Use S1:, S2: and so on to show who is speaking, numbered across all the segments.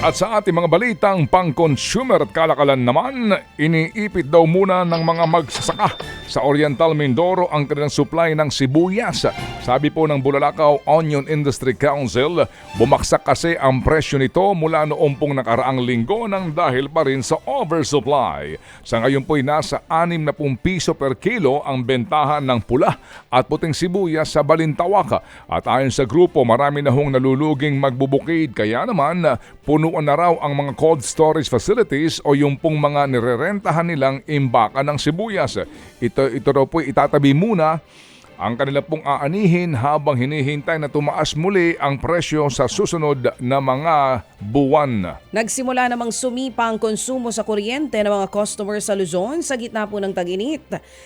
S1: At sa ating mga balitang pang-consumer at kalakalan naman, iniipit daw muna ng mga magsasaka sa Oriental Mindoro ang kanilang supply ng sibuyas. Sabi po ng Bulalakaw Onion Industry Council, bumaksak kasi ang presyo nito mula noong pong nakaraang linggo ng dahil pa rin sa oversupply. Sa ngayon po'y nasa 60 piso per kilo ang bentahan ng pula at puting sibuyas sa Balintawak. At ayon sa grupo, marami na hong naluluging magbubukid kaya naman punuan na raw ang mga cold storage facilities o yung pong mga nirerentahan nilang imbaka ng sibuyas. Ito, ito raw po itatabi muna ang kanila pong aanihin habang hinihintay na tumaas muli ang presyo sa susunod na mga buwan.
S2: Nagsimula namang sumipa ang konsumo sa kuryente ng mga customers sa Luzon sa gitna po ng tag-init.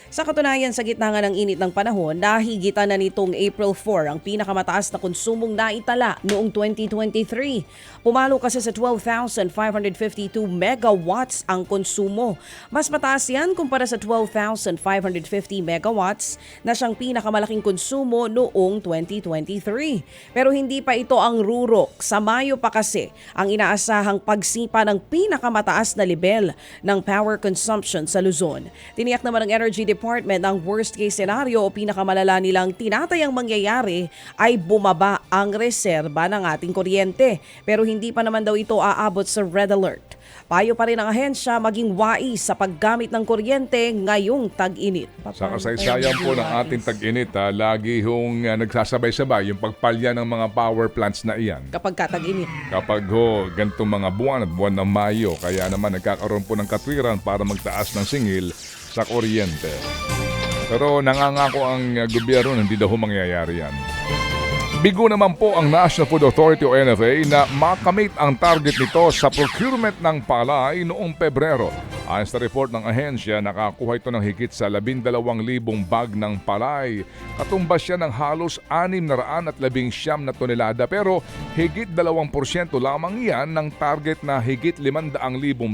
S2: Sa katunayan, sa gitna nga ng init ng panahon, nahigitan na nitong April 4 ang pinakamataas na konsumong naitala noong 2023. Pumalo kasi sa 12,552 megawatts ang konsumo. Mas mataas yan kumpara sa 12,550 megawatts na siyang pinakamalaking konsumo noong 2023. Pero hindi pa ito ang rurok. Sa Mayo pa kasi ang inaasahang pagsipa ng pinakamataas na level ng power consumption sa Luzon. Tiniyak naman ng Energy Department ang worst case scenario o pinakamalala nilang tinatayang mangyayari ay bumaba ang reserba ng ating kuryente. Pero hindi pa naman daw ito aabot sa red alert. Payo pa rin ang ahensya maging wais sa paggamit ng kuryente ngayong tag-init.
S1: Sa kasaysayan po ng ating tag-init, ha, lagi hong uh, nagsasabay-sabay yung pagpalya ng mga power plants na iyan.
S2: Kapag katag-init.
S1: Kapag ho, ganitong mga buwan at buwan ng Mayo, kaya naman nagkakaroon po ng katwiran para magtaas ng singil sa kuryente. Pero nangangako ang uh, gobyerno hindi daw mangyayari yan. Bigo naman po ang National Food Authority o NFA na makamit ang target nito sa procurement ng palay noong Pebrero. Ayon sa report ng ahensya, nakakuha ito ng higit sa 12,000 bag ng palay. Katumbas siya ng halos 619 na tonelada pero higit 2% lamang yan ng target na higit 500,000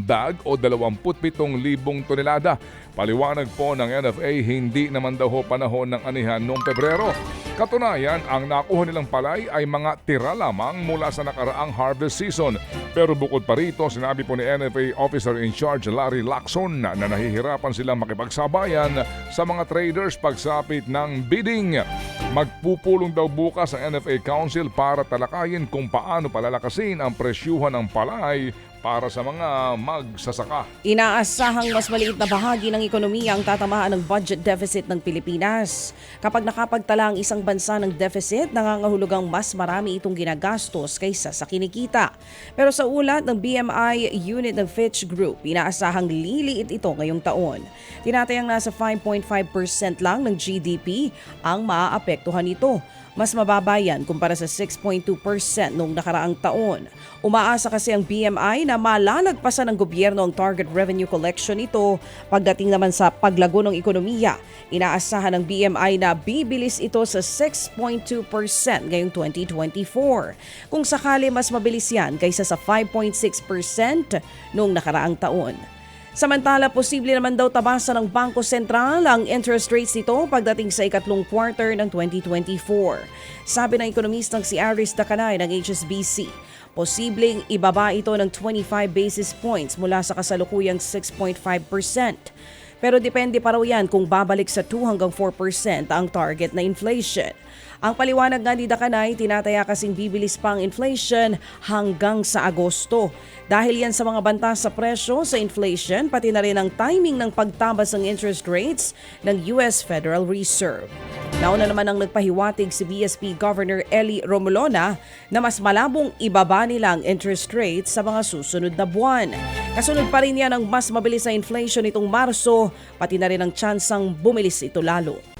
S1: bag o 27,000 tonelada. Paliwanag po ng NFA, hindi naman daw ho panahon ng anihan noong Pebrero. Katunayan, ang nakuha nilang palay ay mga tira lamang mula sa nakaraang harvest season. Pero bukod pa rito, sinabi po ni NFA Officer in Charge Larry Lacson na nahihirapan silang makipagsabayan sa mga traders pagsapit ng bidding. Magpupulong daw bukas ang NFA Council para talakayin kung paano palalakasin ang presyuhan ng palay para sa mga magsasaka.
S2: Inaasahang mas maliit na bahagi ng ekonomiya ang tatamaan ng budget deficit ng Pilipinas. Kapag nakapagtala ang isang bansa ng deficit, nangangahulugang mas marami itong ginagastos kaysa sa kinikita. Pero sa ulat ng BMI unit ng Fitch Group, inaasahang liliit ito ngayong taon. Tinatayang nasa 5.5% lang ng GDP ang maaapektuhan nito. Mas mababa yan kumpara sa 6.2% noong nakaraang taon. Umaasa kasi ang BMI na malalagpasan ng gobyerno ang target revenue collection nito pagdating naman sa paglago ng ekonomiya. Inaasahan ng BMI na bibilis ito sa 6.2% ngayong 2024. Kung sakali mas mabilis yan kaysa sa 5.6% noong nakaraang taon. Samantala, posible naman daw tabasan ng Bangko Sentral ang interest rates nito pagdating sa ikatlong quarter ng 2024. Sabi ng ekonomistang si Aris Dakanay ng HSBC, posibleng ibaba ito ng 25 basis points mula sa kasalukuyang 6.5%. Pero depende pa raw yan kung babalik sa 2 hanggang 4% ang target na inflation. Ang paliwanag nga ni Dakanay, tinataya kasing bibilis pa ang inflation hanggang sa Agosto. Dahil yan sa mga banta sa presyo sa inflation, pati na rin ang timing ng pagtabas ng interest rates ng US Federal Reserve. Nauna naman ang nagpahiwatig si BSP Governor Eli Romulona na mas malabong ibaba nila ang interest rates sa mga susunod na buwan. Kasunod pa rin yan ang mas mabilis na inflation itong Marso, pati na rin ang tsansang bumilis ito lalo.